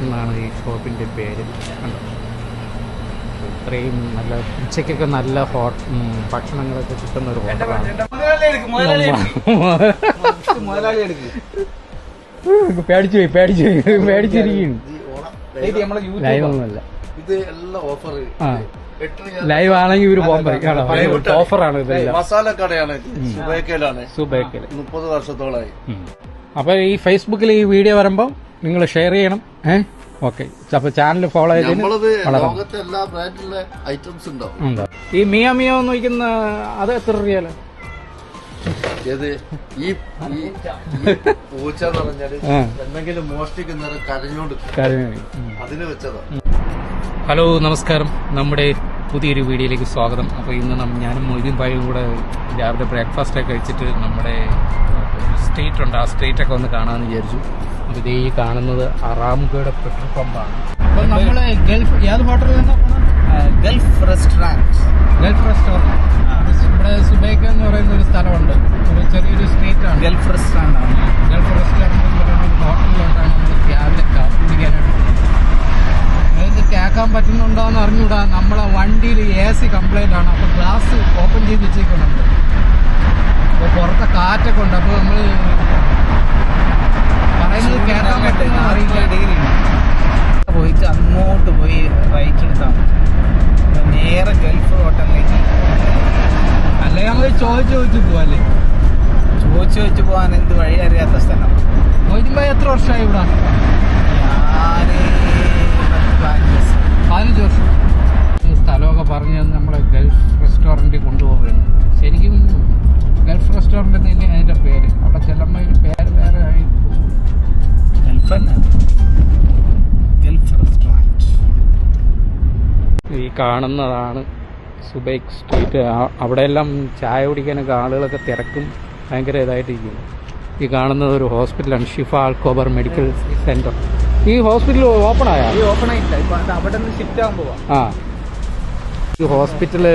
എന്നാണ് ഈ ഷോപ്പിന്റെ പേര്. കണ്ടോ? ഇത്രയും നല്ല ഉച്ചയ്ക്കൊക്കെ നല്ല ഹോട്ട് ഭക്ഷണങ്ങളൊക്കെ കിട്ടുന്ന ഒരു ഹോട്ടലാണ്. പേടിച്ചു പോയി പേടിച്ചു പോയി പേടിച്ചിരിക്കുന്നു. ലൈവ് ഒന്നുമല്ല ഇത് എല്ലാം ഓഫർ ആ. ലൈവ് ആണെങ്കിൽ ഇവർ പോകാൻ പറയും ഓഫറാണ് മസാല കടയാണ് സുബേക്കലാണ് സുബേക്കൽ മുപ്പത് വർഷത്തോളായി. അപ്പൊ ഈ ഫേസ്ബുക്കിൽ ഈ വീഡിയോ വരുമ്പോൾ നിങ്ങൾ ഷെയർ ചെയ്യണം. ഏഹ് ഓക്കെ അപ്പൊ ചാനൽ ഫോളോ ഉണ്ടാവും ഈ മിയ മിയ എന്ന് വയ്ക്കുന്ന അത് എത്ര റിയാൽ ഏത്? ഈ പൂച്ച എന്ന് പറഞ്ഞാൽ ആ. എന്തെങ്കിലും മോഷ്ടിക്കുന്നവരെ കരഞ്ഞോണ്ട് അതിന് വെച്ചതാ. ഹലോ നമസ്കാരം. നമ്മുടെ പുതിയൊരു വീഡിയോയിലേക്ക് സ്വാഗതം. അപ്പോൾ ഇന്ന് ഞാനും മൊയ്തീൻ ഭായും കൂടെ രാവിലെ ബ്രേക്ക്ഫാസ്റ്റ് ഒക്കെ കഴിച്ചിട്ട് നമ്മുടെ സ്ട്രീറ്റ് ഉണ്ട്. ആ സ്ട്രീറ്റ് ഒക്കെ ഒന്ന് കാണാമെന്ന് വിചാരിച്ചു. ഇതേ ഈ കാണുന്നത് അറാമുഗയുടെ പെട്രോൾ പമ്പാണ്. അപ്പോൾ നമ്മൾ ഗൾഫ് ഏത് ഹോട്ടലിൽ നിന്നാണ് ഗൾഫ് റെസ്റ്റോറന്റ് ഗൾഫ് റെസ്റ്റോറന്റ് ഇവിടെ സുബൈക്ക എന്ന് പറയുന്ന ഒരു സ്ഥലമുണ്ട്. ഒരു ചെറിയൊരു സ്ട്രീറ്റ് ആണ് ഗൾഫ് റെസ്റ്റോറന്റ് ആണ്. ഗൾഫ് റെസ്റ്റോറന്റ് എന്ന് പറയുന്ന ഹോട്ടലിലോട്ടാണ് നമ്മൾ രാവിലെ കാപ്പി കുടിക്കാനായിട്ട് നിങ്ങൾക്ക് കേൾക്കാൻ പറ്റുന്നുണ്ടോ എന്ന് അറിഞ്ഞൂടാ നമ്മളെ വണ്ടിയിൽ എ സി കംപ്ലൈന്റ് ആണ്. അപ്പോൾ ഗ്ലാസ് ഓപ്പൺ ചെയ്ത് വെച്ചേക്കുന്നുണ്ട്. അപ്പോൾ പുറത്തെ കാറ്റൊക്കെ ഉണ്ട്. അപ്പോൾ നമ്മൾ പറയുന്നത് കേൾക്കാൻ പറ്റുന്ന അറിയില്ല ഡിഗ്രി പോയിട്ട് അങ്ങോട്ട് പോയി റൈറ്റ് എടുത്താണ് നേരെ ഗൾഫ് ഹോട്ടലിലേക്ക്. അല്ലെങ്കിൽ നമ്മൾ ചോദിച്ചു ചോദിച്ചു പോവാല്ലേ? ചോദിച്ചു വെച്ച് പോകാൻ എന്ത് വഴി അറിയാത്ത സ്ഥലം? മൊയ്തീൻ എത്ര വർഷമായി ഇവിടെ? ഞാൻ പതിനഞ്ച് വർഷം. സ്ഥലമൊക്കെ പറഞ്ഞ് നമ്മളെ ഗൾഫ് റെസ്റ്റോറന്റിൽ കൊണ്ടുപോവുകയാണ്. ശരിക്കും ഗൾഫ് റെസ്റ്റോറന്റ് തന്നെ അതിന്റെ പേര്. അവിടെ ചെല്ലുമ്പോൾ പേര് വേറെ ആയി. ഈ കാണുന്നതാണ് സുബൈക്ക് സ്ട്രീറ്റ് അവിടെ അവിടെയെല്ലാം ചായ കുടിക്കാനൊക്കെ ആളുകളൊക്കെ തിരക്കും ഭയങ്കര ഇതായിട്ടിരിക്കുന്നു. ഈ കാണുന്നത് ഒരു ഹോസ്പിറ്റലാണ് Shifa Al Khobar medical centre. ഈ ഹോസ്പിറ്റൽ ഓപ്പൺ ആയാ? ആ. ഈ ഹോസ്പിറ്റൽ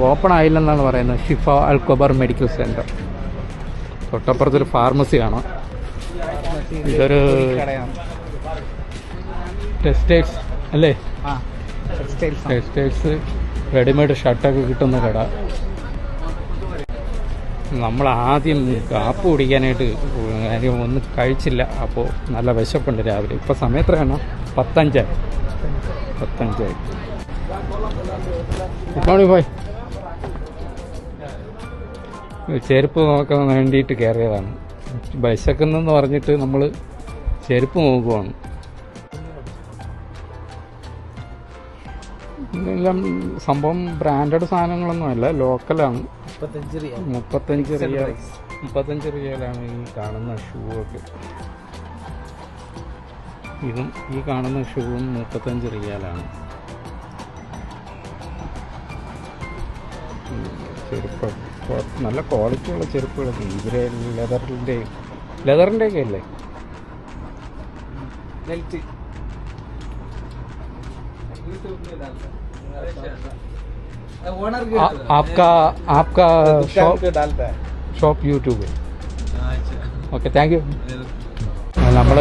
ഓപ്പൺ ആയില്ലെന്നാണ് പറയുന്നത് Shifa Al Khobar medical centre. തൊട്ടപ്പുറത്തൊരു pharmacy കാണാം. ഇതൊരു ടെക്സ്റ്റൈൽസ് അല്ലേ? ടെക്സ്റ്റൈൽസ് ടെക്സ്റ്റൈൽസ് റെഡിമെയ്ഡ് ഷർട്ടൊക്കെ കിട്ടുന്ന കട. നമ്മൾ ആദ്യം കാപ്പ് കുടിക്കാനായിട്ട് കാര്യം ഒന്നും കഴിച്ചില്ല. അപ്പോൾ നല്ല വിശപ്പുണ്ട് രാവിലെ. ഇപ്പോൾ സമയം എത്രയാണ്? പത്തഞ്ചായി. പത്തഞ്ചായി. ഗുഡ് മോർണിംഗ് ബോയ് ചെരുപ്പ് നോക്കാൻ വേണ്ടിയിട്ട് കയറിയതാണ്. വിശക്കുന്നെന്ന് പറഞ്ഞിട്ട് നമ്മൾ ചെരുപ്പ് നോക്കുവാണ് എല്ലാം സംഭവം ബ്രാൻഡഡ് സാധനങ്ങളൊന്നുമല്ല ലോക്കലാണ്. മുപ്പത്തഞ്ച് റിയൽ. മുപ്പത്തഞ്ച് റിയലാണ്. ഈ കാണുന്ന ഷൂ ഒക്കെ ഇതും ഈ കാണുന്ന ഷൂവും മുപ്പത്തഞ്ച് റിയാലാണ്. നല്ല ക്വാളിറ്റിയുള്ള ചെരുപ്പുകളൊക്കെ ഇവരെ ലെതറിൻ്റെ ലെതറിൻ്റെ ഒക്കെ അല്ലേ നെൽറ്റ് ओनर आ- आपका आपका शॉप डालता है shop YouTube okay thank you നമ്മൾ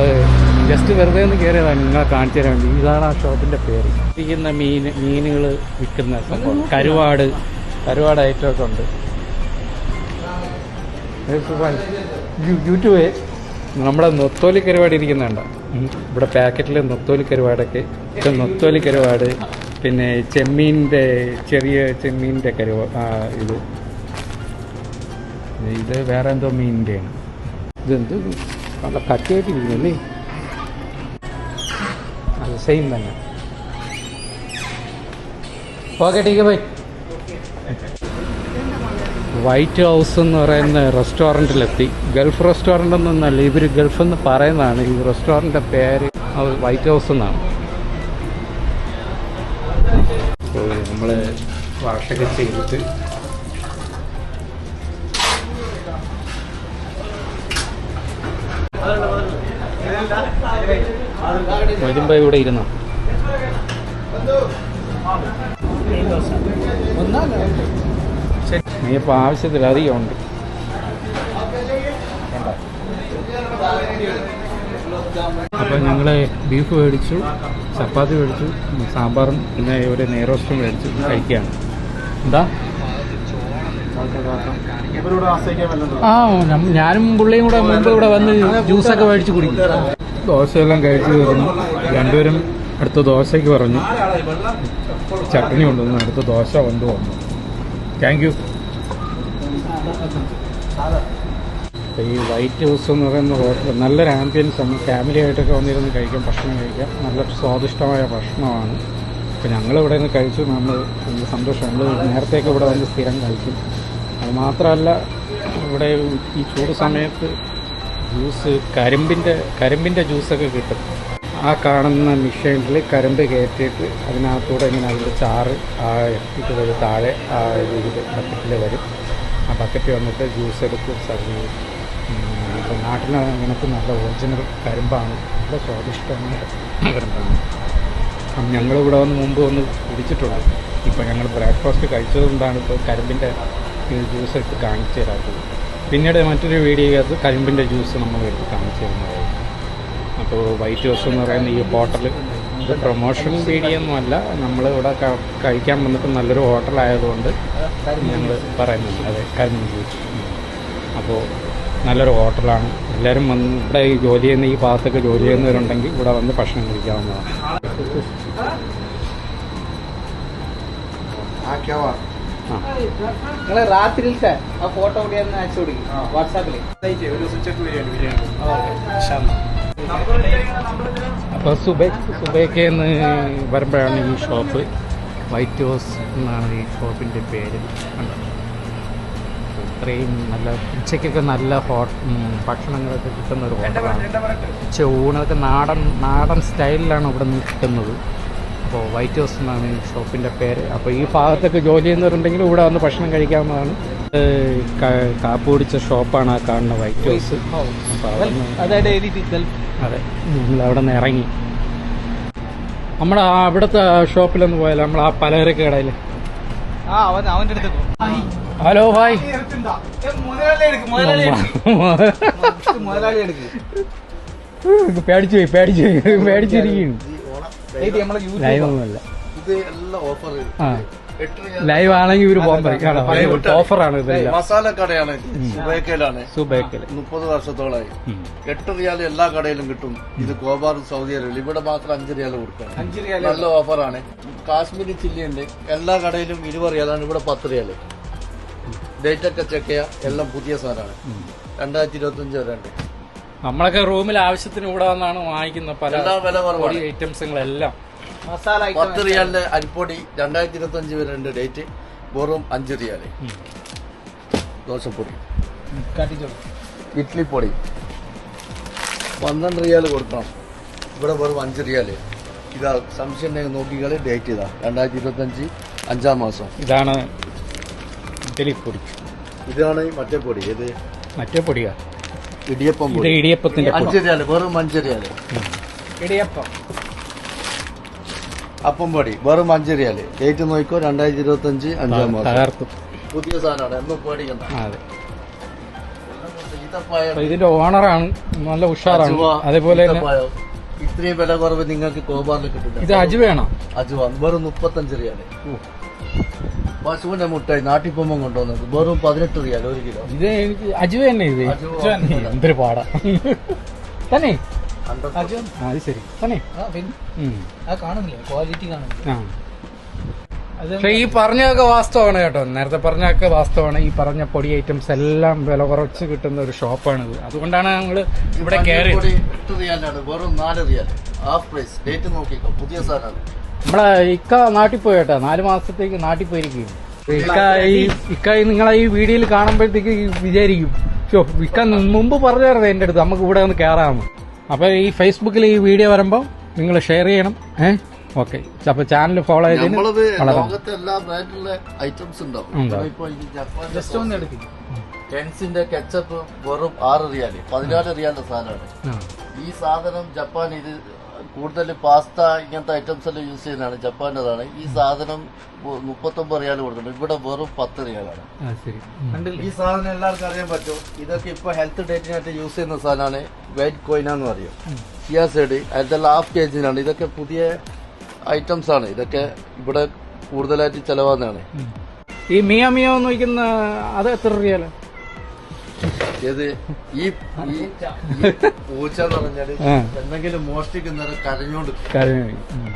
ജസ്റ്റ് വെറുതെ ഒന്ന് കയറിയതാണ് നിങ്ങളെ കാണിച്ചു തരാൻ വേണ്ടി ഇതാണ് ആ ഷോപ്പിൻ്റെ പേര് ഇരിക്കുന്ന മീൻ മീനുകൾ വിൽക്കുന്ന സംഭവം കരുവാട് കരുവാട് ഐറ്റമൊക്കെ ഉണ്ട് യൂട്യൂബ് നമ്മുടെ നൊത്തോലി കരുവാട് ഇരിക്കുന്നുണ്ട്. ഇവിടെ പാക്കറ്റിൽ നൊത്തോലി കരുവാടൊക്കെ ഇത് നൊത്തോലി കരുവാട് പിന്നെ ചെമ്മീന്റെ ചെറിയ ചെമ്മീന്റെ കരുവ ഇത്. ഇത് വേറെ എന്തോ മീനിന്റെയാണ്. ഇതെന്ത്? നല്ല കട്ടിയായിട്ടിരിക്കുന്നല്ലേ അത് സെയിം തന്നെ. ഓക്കെ ടീക്ക് ബൈ വൈറ്റ് ഹൗസ് എന്ന് പറയുന്ന റെസ്റ്റോറന്റിലെത്തി. ഗൾഫ് റെസ്റ്റോറന്റ് എന്നല്ല ഇവർ ഗൾഫ് എന്ന് പറയുന്നതാണ്. ഈ റെസ്റ്റോറന്റിന്റെ പേര് വൈറ്റ് ഹൗസ് എന്നാണ്. നമ്മൾ വാഷൊക്കെ ചെയ്തിട്ട് വരുമ്പോ ഇവിടെ ഇരുന്നോ? നീ ഇപ്പൊ ആവശ്യത്തിലധികം ഉണ്ട് അപ്പോൾ ഞങ്ങൾ ബീഫ് മേടിച്ചു ചപ്പാത്തി മേടിച്ചു സാമ്പാറും പിന്നെ ഒരു നെയ്റോസ്റ്റും മേടിച്ചു കഴിക്കുകയാണ്. എന്താ? ആ ഞാനും പുള്ളിയും കൂടെ മുമ്പ് ഇവിടെ വന്ന് ജ്യൂസൊക്കെ മേടിച്ച് കുടിക്കും. ദോശയെല്ലാം കഴിച്ചു തീർന്നു. രണ്ടുപേരും അടുത്ത ദോശയ്ക്ക് പറഞ്ഞു. ചട്ടണി കൊണ്ടുവന്നു അടുത്ത ദോശ കൊണ്ടുവന്നു. Thank you. ഈ വൈറ്റ് ഹൗസ് എന്ന് പറയുന്ന ഹോട്ടൽ നല്ലൊരു ആംബിയൻസ് ആണ്. ഫാമിലി ആയിട്ടൊക്കെ വന്നിരുന്ന് കഴിക്കാം ഭക്ഷണം കഴിക്കാം. നല്ല സ്വാദിഷ്ടമായ ഭക്ഷണമാണ്. അപ്പോൾ ഞങ്ങൾ ഇവിടെ നിന്ന് കഴിച്ചു. നമ്മൾ സന്തോഷം. നമ്മൾ നേരത്തേക്ക് ഇവിടെ വന്ന് സ്ഥിരം കഴിക്കും. അത് മാത്രമല്ല ഇവിടെ ഈ ചൂട് സമയത്ത് ജ്യൂസ് കരിമ്പിന്റെ കരിമ്പിന്റെ ജ്യൂസൊക്കെ കിട്ടും. ആ കാണുന്ന മിഷീനിൽ കരിമ്പ് കയറ്റിയിട്ട് അതിനകത്തൂടെ ഇങ്ങനെ അതിന്റെ ചാറ് ആ ഇത് വരും താഴെ ആ ഇതിൽ ബക്കറ്റിൽ വരും. ആ ബക്കറ്റ് വന്നിട്ട് ജ്യൂസ് എടുത്ത് സർവ് ചെയ്യും ഇപ്പം നാട്ടിൽ നല്ല ഒറിജിനൽ കരിമ്പാണ്. നല്ല സ്വാദിഷ്ടമായ കരിമ്പാണ്. അപ്പം ഞങ്ങളിവിടെ വന്ന് മുമ്പ് വന്ന് കുടിച്ചിട്ടുണ്ട് ഇപ്പോൾ ഞങ്ങൾ ബ്രേക്ക്ഫാസ്റ്റ് കഴിച്ചതുകൊണ്ടാണ് ഇപ്പോൾ കരിമ്പിന്റെ ജ്യൂസ് എടുത്ത് കാണിച്ചു തരാത്തത്. പിന്നീട് മറ്റൊരു വീഡിയോയ്ക്കകത്ത് കരിമ്പിന്റെ ജ്യൂസ് നമ്മൾ എടുത്ത് കാണിച്ചു തരുന്നതായിരുന്നു അപ്പോൾ വൈറ്റ് ഹൗസ് എന്ന് പറയുന്ന ഈ ഹോട്ടൽ ഇത് പ്രൊമോഷൻ വീഡിയോ ഒന്നുമല്ല. നമ്മൾ ഇവിടെ കഴിക്കാൻ വന്നിട്ട് നല്ലൊരു ഹോട്ടലായതുകൊണ്ട് ഞങ്ങൾ പറയുന്നുണ്ട്. അതെ കരിമീൻ ബീച്ച് അപ്പോൾ നല്ലൊരു ഹോട്ടലാണ്. എല്ലാവരും വന്ന് ഇവിടെ ഈ ജോലി ചെയ്യുന്ന ഈ ഭാഗത്തൊക്കെ ജോലി ചെയ്യുന്നവരുണ്ടെങ്കിൽ ഇവിടെ വന്ന് ഭക്ഷണം കഴിക്കാവുന്നതാണ്. ആ ക്യാവാ ആ. നിങ്ങൾ രാത്രിയിലത്തെ ആ ഫോട്ടോ കൂടി ഒന്ന് അയച്ചു കൊടുക്കും. വാട്സാപ്പിൽ. അപ്പോൾ സുബൈ സുബൈക്ക് വരുമ്പോഴാണ് ഈ ഷോപ്പ്. വൈറ്റ് ഹൗസ് എന്നാണ് ഈ ഷോപ്പിന്റെ പേര്? ഇത്രയും നല്ല ഉച്ചയ്ക്കൊക്കെ നല്ല ഹോട്ട് ഭക്ഷണങ്ങളൊക്കെ കിട്ടുന്ന ഒരു ഹോട്ടലാണ്. ഉച്ച ഊണൊക്കെ നാടൻ നാടൻ സ്റ്റൈലിലാണ് ഇവിടെ നിന്ന് കിട്ടുന്നത് അപ്പോൾ വൈറ്റ് ഹൗസ് എന്നാണ് ഈ ഷോപ്പിന്റെ പേര്. അപ്പോൾ ഈ ഭാഗത്തൊക്കെ ജോലി ചെയ്യുന്നവരുണ്ടെങ്കിൽ ഇവിടെ വന്ന് ഭക്ഷണം കഴിക്കാവുന്നതാണ്. കാപ്പ് പിടിച്ച ഷോപ്പാണ് ആ കാണുന്ന വൈറ്റ് ഹൗസ് അപ്പോൾ അതായത് അതെ നമ്മൾ അവിടെ നിന്ന് ഇറങ്ങി. നമ്മുടെ ആ അവിടുത്തെ ഷോപ്പിലൊന്ന് പോയാലോ? നമ്മൾ ആ പലചരക്ക് കടയിൽ ആ അവൻ അവന്റെ അടുത്ത് പോ. ഹലോ ഭായ് പേടിച്ചു പോയി പേടിച്ചു പോയി പേടിച്ചിരിക്കുന്നു. ഇത് എല്ലാം ഓഫർ ആ. ലൈവ് ആണെങ്കിൽ ഇവർ പോകാൻ പറയും ഓഫറാണ് മസാല കടയാണ് സുബൈക്കയിലാണ്. സുബേക്കൽ മുപ്പത് വർഷത്തോളായി എട്ട് റിയാൽ എല്ലാ കടയിലും കിട്ടും. ഇത് കോബാർ സൗദി അറേബ്യ ഇവിടെ മാത്രം അഞ്ച് റിയാൽ കൊടുക്കണം. അഞ്ച് റിയാൽ നല്ല ഓഫറാണ് കാശ്മീരി ചില്ലി ഉണ്ട് എല്ലാ കടയിലും ഇരുപത് റിയാലാണ്. ഇവിടെ പത്ത് റിയാൽ ഡേറ്റ് ഒക്കെ ചെക്ക് ചെയ്യാം. എല്ലാം പുതിയ സാധനമാണ്. രണ്ടായിരത്തി ഇരുപത്തി അഞ്ച് വരെ നമ്മളൊക്കെ റൂമിൽ ആവശ്യത്തിന് ഇവിടെ വന്നാണ് വാങ്ങിക്കുന്ന പല ഐറ്റംസുകളെല്ലാം പത്ത് റിയാലിന്റെ അരിപ്പൊടി രണ്ടായിരത്തി ഇരുപത്തി അഞ്ച് വരെ ഉണ്ട് ഡേറ്റ് വെറും അഞ്ച് റിയാൽ. ദോശപ്പൊടി. ഇഡ്ലിപ്പൊടി ഇഡ്ലി പൊടി. പന്ത്രണ്ട് റിയാൽ കൊടുക്കണം. ഇവിടെ വെറും അഞ്ച് റിയാൽ. ഇതാ സംശയം നോക്കിക്കളി ഡേറ്റ് ഇതാ. രണ്ടായിരത്തി ഇരുപത്തി അഞ്ച് അഞ്ചാം മാസം. ഇതാണ് ഇഡലിപ്പൊടി ഇതാണ് മറ്റേ പൊടി. ഏത്? മറ്റേ പൊടിയാ. ഇടിയപ്പം ഇടിയപ്പത്തിന്റെ അഞ്ചരിയാൽ അഞ്ച് റിയാൽ വെറും അഞ്ച് റിയാൽ. ഇടിയപ്പം. അപ്പം പൊടി. വെറും അഞ്ച് റിയാൽ ഡേറ്റ് നോക്കിക്കോ രണ്ടായിരത്തി ഇരുപത്തി അഞ്ച് അഞ്ചാം മാസം. പുതിയ സാധനമാണ്. എന്നും പേടിക്കണ്ട. ഇതിന്റെ ഓണറാണ്. നല്ല ഉഷാറാണ്. അതേപോലെ ഇത്രയും വില കുറവ് നിങ്ങൾക്ക് കോബാറിൽ കിട്ടില്ല. ഇത് അജുവേണോ അജുവ. വെറും മുപ്പത്തഞ്ച് റിയാൽ പശുവിന്റെ മുട്ടായി നാട്ടിപ്പൊമ്പം കൊണ്ടുവന്നത്. വെറും പതിനെട്ട് റിയാൽ ഒരു കിലോ. ഇത് എനിക്ക് അജുവ തന്നെ ഇത്. എന്തൊരു പാടാ. തന്നെ. അത് ശരി. തന്നെ കാണുന്നില്ല? ക്വാളിറ്റി കാണുന്നില്ല? ഈ പറഞ്ഞൊക്കെ വാസ്തവമാണ് കേട്ടോ. നേരത്തെ പറഞ്ഞൊക്കെ വാസ്തവമാണ്. ഈ പറഞ്ഞ പൊടി ഐറ്റംസ് എല്ലാം വില കുറച്ച് കിട്ടുന്ന ഒരു ഷോപ്പാണ് ഇത് അതുകൊണ്ടാണ് ഞങ്ങൾ ഇവിടെ കയറി വെറും നാല് റിയാൽ ഹാഫ് പ്രൈസ് ഡേറ്റ് നോക്കിക്കോ. പുതിയ സാധനമാണ്. നമ്മളെ ഇക്ക നാട്ടിൽ പോയി കേട്ടോ. നാല് മാസത്തേക്ക് നാട്ടിൽ പോയിരിക്കും ഇക്ക ഈ ഇക്ക ഈ നിങ്ങളെ ഈ വീഡിയോയിൽ കാണുമ്പോഴത്തേക്ക് വിചാരിക്കും. ഷോ ഇക്ക മുമ്പ് പറഞ്ഞായിരുന്നു എന്റെ അടുത്ത്. നമുക്ക് ഇവിടെ ഒന്ന് കയറാമെന്ന് അപ്പൊ ഈ ഫേസ്ബുക്കിൽ ഈ വീഡിയോ വരുമ്പോൾ നിങ്ങൾ ഷെയർ ചെയ്യണം. ഏഹ് ഓക്കെ അപ്പൊ ചാനൽ ഫോളോ ചെയ്തതിന് ലോകത്തെ എല്ലാ ബ്രാൻഡിലുള്ള ഐറ്റംസ് ഉണ്ടാവും. ജസ്റ്റ് ഒന്ന് എടുക്കും. ടെൻസിന്റെ കെച്ചപ്പ് വെറും ആറ് റിയാൽ. പതിനാല് റിയാലിന്റെ സാധനമാണ്. ഈ സാധനം ജപ്പാൻ ഇത് കൂടുതൽ പാസ്ത ഇങ്ങനത്തെ ഐറ്റംസ് എല്ലാം യൂസ് ചെയ്യുന്നതാണ്. ജപ്പാന്റെതാണ് ഈ സാധനം മുപ്പത്തൊമ്പത് റിയാൽ കൊടുക്കുന്നുണ്ട് ഇവിടെ വെറും പത്ത് റിയാലാണ്. ആ ശരി. ഉം. ഈ സാധനം എല്ലാവർക്കും അറിയാൻ പറ്റും. ഇതൊക്കെ ഇപ്പൊ ഹെൽത്ത് ഡേറ്റിനായിട്ട് യൂസ് ചെയ്യുന്ന സാധനമാണ് വൈറ്റ് കോയിനാന്ന് പറയും. ചിയാ സൈഡ് അതെല്ലാം ഹാഫ് കെ ജിനാണ് ഇതൊക്കെ പുതിയ ഐറ്റംസ് ആണ്. ഇതൊക്കെ ഇവിടെ കൂടുതലായിട്ട് ചെലവാകുന്നതാണ്. ഈ മിയ മിയ എന്ന് വയ്ക്കുന്ന അത് എത്ര റിയാൽ? ഏത് ഈ പൂച്ച എന്ന് പറഞ്ഞാൽ. എന്തെങ്കിലും മോഷ്ടിക്കുന്നവരെ കരഞ്ഞോണ്ട്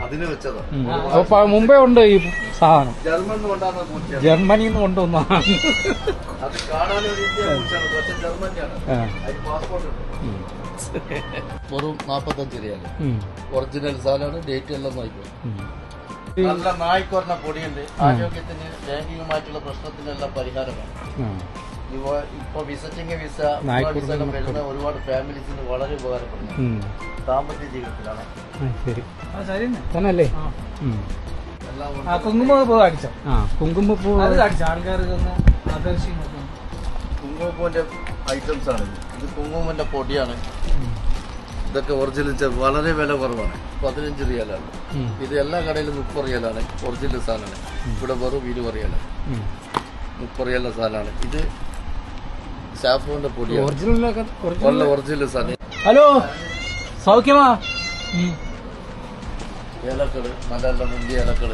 അതിന് വെച്ചതാ. അപ്പൊ മുമ്പേ ഉണ്ട് ഈ സാധനം. ജർമ്മനിന്ന് കൊണ്ടാണ് പൂച്ച ജർമ്മനിയിൽ നിന്ന് കൊണ്ടുവന്നതാണ് അത് പക്ഷെ ജർമ്മനിയാണ്. പാസ്പോർട്ട് ഉണ്ട്. വെറും നാപ്പത്തഞ്ച് രൂപയാണ്. ഒറിജിനൽ സാധനമാണ് ഡേറ്റ് എല്ലാം നോക്കും. നല്ല നായ്ക്കൊരണ പൊടിയുണ്ട്. ആരോഗ്യത്തിന് ലൈംഗികമായിട്ടുള്ള പ്രശ്നത്തിനെല്ലാം പരിഹാരമാണ്. ഇവ ഇപ്പൊ വിസിറ്റിംഗ് വിസ വിസ വരുന്ന ഒരുപാട് ഫാമിലീസിന് വളരെ ഉപകാരപ്പെടുന്നു ദാമ്പത്യ ജീവിതത്തിലാണ്. ആ, ശരി. ആ ശരി തന്നെ തന്നല്ലേ? ആ. അടിച്ചോ ആ കുങ്കുമപ്പൂ അടിച്ചോ ആൾക്കാർക്ക് ഒന്ന് ആകർഷിക്കും കുങ്കുമപ്പൂവിന്റെ ഐറ്റംസ് ആണ്. ഇത്. കുങ്കുമന്റെ പൊടിയാണ്. ഇതൊക്കെ ഒറിജിനൽ വളരെ വില കുറവാണ്. പതിനഞ്ച് റിയാലാണ്. ഇത് എല്ലാ കടയിലും മുപ്പത് റിയാലാണ്. ഒറിജിനൽ സാധനമാണ്. ഇവിടെ വെറും ഇരുപത് റിയാലാണ്. മുപ്പത് റിയാലുള്ള സാധനമാണ്. ഇത് സാഫ്രോന്റെ പൊടിയാണ്. ഒറിജിനലൊക്കെ ഒറിജിനൽ സാധനം. ഹലോ സൗഖ്യമാ. ഏലക്കൾ നല്ല ഏലക്കൾ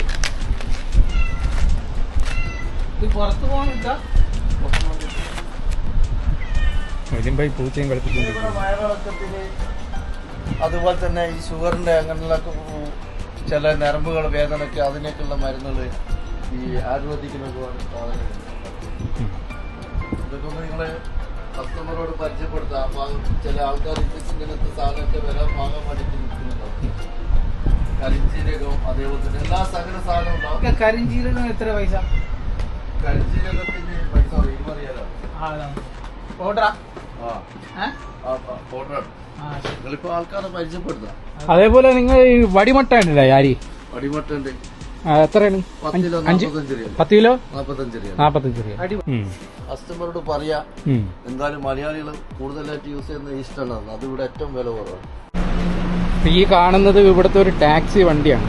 പുറത്ത് പൂച്ചയും കളിപ്പിക്കുന്നു അതുപോലെ തന്നെ ഈ ഷുഗറിന്റെ അങ്ങനെയുള്ള ചില നരമ്പുകൾ വേദനയ്ക്ക് അതിനൊക്കെയുള്ള മരുന്നുകൾ ഈ സാധനങ്ങൾ ഇതൊക്കെ ഒന്ന് നിങ്ങൾ കസ്റ്റമറോട് പരിചയപ്പെടുത്താം. അപ്പൊ ചില ആൾക്കാർ ഇങ്ങനത്തെ സാധനമൊക്കെ വരാൻ വാങ്ങാൻ വേണ്ടി നിൽക്കുന്നുണ്ടാവും കരിഞ്ചീരകം അതേപോലെ തന്നെ എല്ലാ സകല സാധനവും ഉണ്ടാവും. കരിഞ്ചീരകം എത്ര പൈസ? കരിഞ്ചീരകത്തിന്റെ പൈസ ആ ഓർഡറാ നിങ്ങളിപ്പോ ആൾക്കാരെ പരിചയപ്പെടുത്താം. അതേപോലെ നിങ്ങൾ വടിമട്ട ഉണ്ടല്ലേ ആരി അടിമട്ടുണ്ട് ആ, എത്രയാണ്? പത്ത് കിലോ അഞ്ച് നാപ്പത്തഞ്ച് പത്ത് കിലോ? രൂപ. കസ്റ്റമറോട് പറയാ. എന്തായാലും മലയാളികൾ കൂടുതലായിട്ട് യൂസ് ചെയ്യുന്ന ഈസ്റ്റാണ് അത് ഇവിടെ ഏറ്റവും വില കുറവാണ്. ഈ കാണുന്നത് ഇവിടുത്തെ ഒരു ടാക്സി വണ്ടിയാണ്.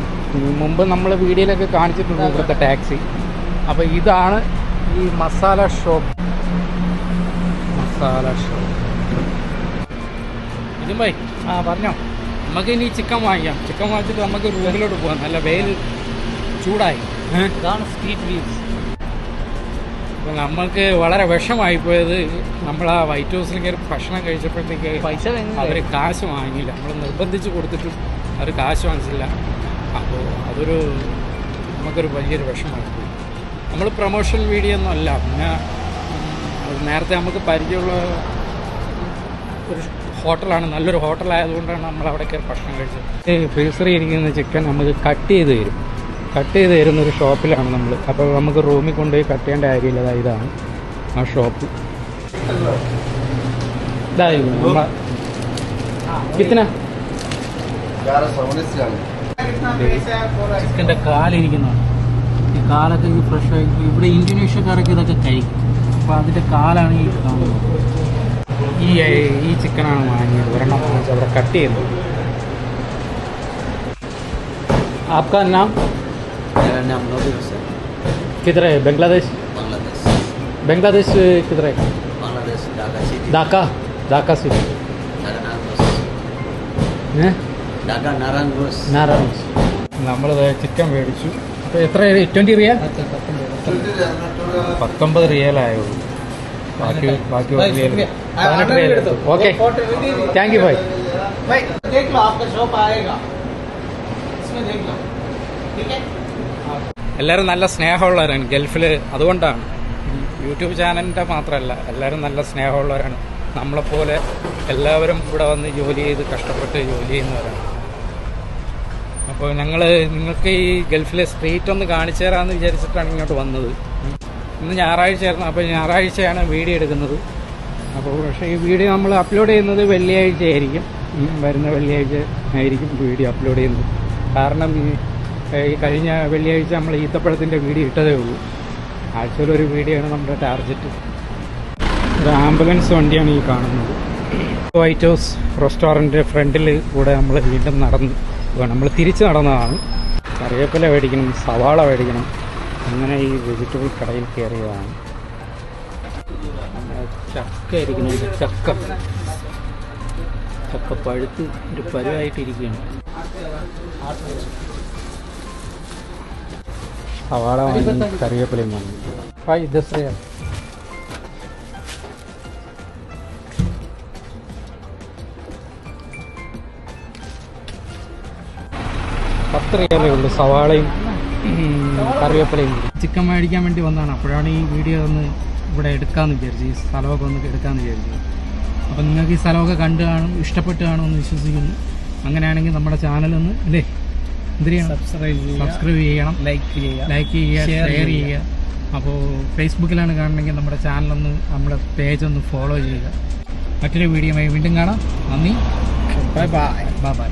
മുമ്പ് നമ്മൾ വീഡിയോയിലൊക്കെ കാണിച്ചിട്ടുണ്ട് ഇവിടുത്തെ ടാക്സി. അപ്പൊ ഇതാണ് ഈ മസാല ഷോപ്പ് മസാല ഷോപ്പ് ഇതും ആ പറഞ്ഞോ. നമുക്ക് ഇനി ചിക്കൻ വാങ്ങിക്കാം. ചിക്കൻ വാങ്ങിച്ചിട്ട് നമുക്ക് റൂമിലോട്ട് പോകാം. നല്ല വെയിൽ ചൂടായി? ഇതാണ് സ്ട്രീറ്റ് വ്യൂസ് അപ്പം നമ്മൾക്ക് വളരെ വിഷമായി പോയത് നമ്മൾ ആ വൈറ്റ് ഹൗസിൽ കയറി ഭക്ഷണം കഴിച്ചപ്പോഴത്തേക്ക് പൈസ അവർ കാശ് വാങ്ങിയില്ല. നമ്മൾ നിർബന്ധിച്ച് കൊടുത്തിട്ടും അവർ കാശ് വാങ്ങിച്ചില്ല. അപ്പോൾ അതൊരു നമുക്കൊരു വലിയൊരു വിഷമായി പോയി നമ്മൾ പ്രൊമോഷൻ വീഡിയോ ഒന്നും അല്ല. പിന്നെ നേരത്തെ നമുക്ക് പരിചയമുള്ള ഒരു ഹോട്ടലാണ്. നല്ലൊരു ഹോട്ടലായതുകൊണ്ടാണ് നമ്മൾ അവിടെ കയറി ഭക്ഷണം കഴിച്ചത്. ഫ്രീസറിൽ ഇരിക്കുന്ന ചിക്കൻ നമുക്ക് കട്ട് ചെയ്ത് തരും. കട്ട് ചെയ്ത് തരുന്ന ഒരു ഷോപ്പിലാണ് നമ്മൾ അപ്പോൾ നമുക്ക് റൂമിൽ കൊണ്ടുപോയി കട്ട് ചെയ്യേണ്ട കാര്യമില്ല ദാ ഇതാണ് ആ ഷോപ്പ് ഇതായിരുന്നു നമ്മളെ കിത്തന ചിക്കൻ്റെ കാലിരിക്കുന്നതാണ് ഈ കാലൊക്കെ ഈ ഫ്രഷ് ആയി ഇവിടെ ഇന്തോനേഷ്യക്കാരൊക്കെ ഇതൊക്കെ കഴിക്കും അപ്പോൾ അതിൻ്റെ കാലാണ് ഈ കാണുന്നത് ഈ ഈ ചിക്കനാണ് വാങ്ങിയത് ഒരെണ്ണം വാങ്ങിച്ച് അവിടെ കട്ട് ചെയ്തു आपका नाम मेरा नाम नबील हुसैन किधर है बांग्लादेश बांग्लादेश बांग्लादेश किधर है बांग्लादेश ढाका सिटी ढाका ढाका सिटी ढाका नारायण ഏ ढाका नारायण घोष നാരായണ നമ്മൾ ചിക്കൻ മേടിച്ചു അപ്പോൾ എത്ര ട്വൻറ്റി റിയൽ പത്തൊമ്പത് റിയലായുള്ളൂ ബാക്കി ബാക്കി ഒരു റിയൽ പതിനെട്ട് riyal okay thank you bye भाई देख लो आपका शॉप आएगा इसमें देख लो ठीक है എല്ലാവരും നല്ല സ്നേഹമുള്ളവരാണ് ഗൾഫിൽ അതുകൊണ്ടാണ്. യൂട്യൂബ് ചാനലിന്റെ മാത്രമല്ല എല്ലാവരും നല്ല സ്നേഹമുള്ളവരാണ്. നമ്മളെപ്പോലെ എല്ലാവരും ഇവിടെ വന്ന് ജോലി ചെയ്ത് കഷ്ടപ്പെട്ട് ജോലി ചെയ്യുന്നവരാണ്. അപ്പോൾ ഞങ്ങൾ നിങ്ങൾക്ക് ഈ ഗൾഫിലെ സ്ട്രീറ്റ് ഒന്ന് കാണിച്ചു തരാമെന്ന് വിചാരിച്ചിട്ടാണ് ഇങ്ങോട്ട് വന്നത്. ഇന്ന് ഞായറാഴ്ചയായിരുന്നു അപ്പോൾ ഞായറാഴ്ചയാണ് വീഡിയോ എടുക്കുന്നത്. അപ്പോൾ പക്ഷേ ഈ വീഡിയോ നമ്മൾ അപ്ലോഡ് ചെയ്യുന്നത് വെള്ളിയാഴ്ച ആയിരിക്കും വരുന്ന വെള്ളിയാഴ്ച ആയിരിക്കും വീഡിയോ അപ്ലോഡ് ചെയ്യുന്നത്. കാരണം ഈ ഈ കഴിഞ്ഞ വെള്ളിയാഴ്ച നമ്മൾ ഈത്തപ്പഴത്തിന്റെ വീഡിയോ ഇട്ടതേ ഉള്ളൂ. ആഴ്ചയിൽ ഒരു വീഡിയോ ആണ് നമ്മുടെ ടാർഗറ്റ് ഒരു ആംബുലൻസ് വണ്ടിയാണ് ഈ കാണുന്നത്. വൈറ്റ് ഹൗസ് റെസ്റ്റോറന്റ് ഫ്രണ്ടിൽ കൂടെ നമ്മൾ വീണ്ടും നടന്ന് നമ്മൾ തിരിച്ച് നടന്നതാണ്. കറിവേപ്പില മേടിക്കണം സവാള മേടിക്കണം. അങ്ങനെ ഈ വെജിറ്റബിൾ കടയിൽ കയറിയതാണ്. ചക്ക ഇരിക്കുന്നുണ്ട് ചക്ക. ചക്ക പഴുത്ത് ഒരു പരുവായിട്ടിരിക്കുകയാണ്. സവാള വാങ്ങി കറിവേപ്പിലയും വാങ്ങി. ഹായ് ദസ്രയ പത്ത് റിയാലേ ഉള്ളൂ സവാളയും കറിവേപ്പിലയും. ചിക്കൻ മേടിക്കാൻ വേണ്ടി വന്നതാണ്. അപ്പോഴാണ് ഈ വീഡിയോ ഒന്ന് ഇവിടെ എടുക്കാമെന്ന് വിചാരിച്ചു ഈ സ്ഥലമൊക്കെ ഒന്ന് എടുക്കാമെന്ന് വിചാരിച്ചു. അപ്പം നിങ്ങൾക്ക് ഈ സ്ഥലമൊക്കെ കണ്ടു കാണും ഇഷ്ടപ്പെട്ട് കാണുമെന്ന് വിശ്വസിക്കുന്നു. അങ്ങനെയാണെങ്കിൽ നമ്മുടെ ചാനലൊന്ന് അല്ലേ? എന്ത് ചെയ്യണം? സബ്സ്ക്രൈബ് ചെയ്യണം. ലൈക്ക് ചെയ്യുക. ലൈക്ക് ചെയ്യുക ഷെയർ ചെയ്യുക. ചെയ്യുക. അപ്പോൾ ഫേസ്ബുക്കിലാണ് കാണണമെങ്കിൽ നമ്മുടെ ചാനലൊന്ന് നമ്മുടെ പേജ് ഒന്ന് ഫോളോ ചെയ്യുക. മറ്റൊരു വീഡിയോയുമായി വീണ്ടും കാണാം. നന്ദി. Bye bye bye bye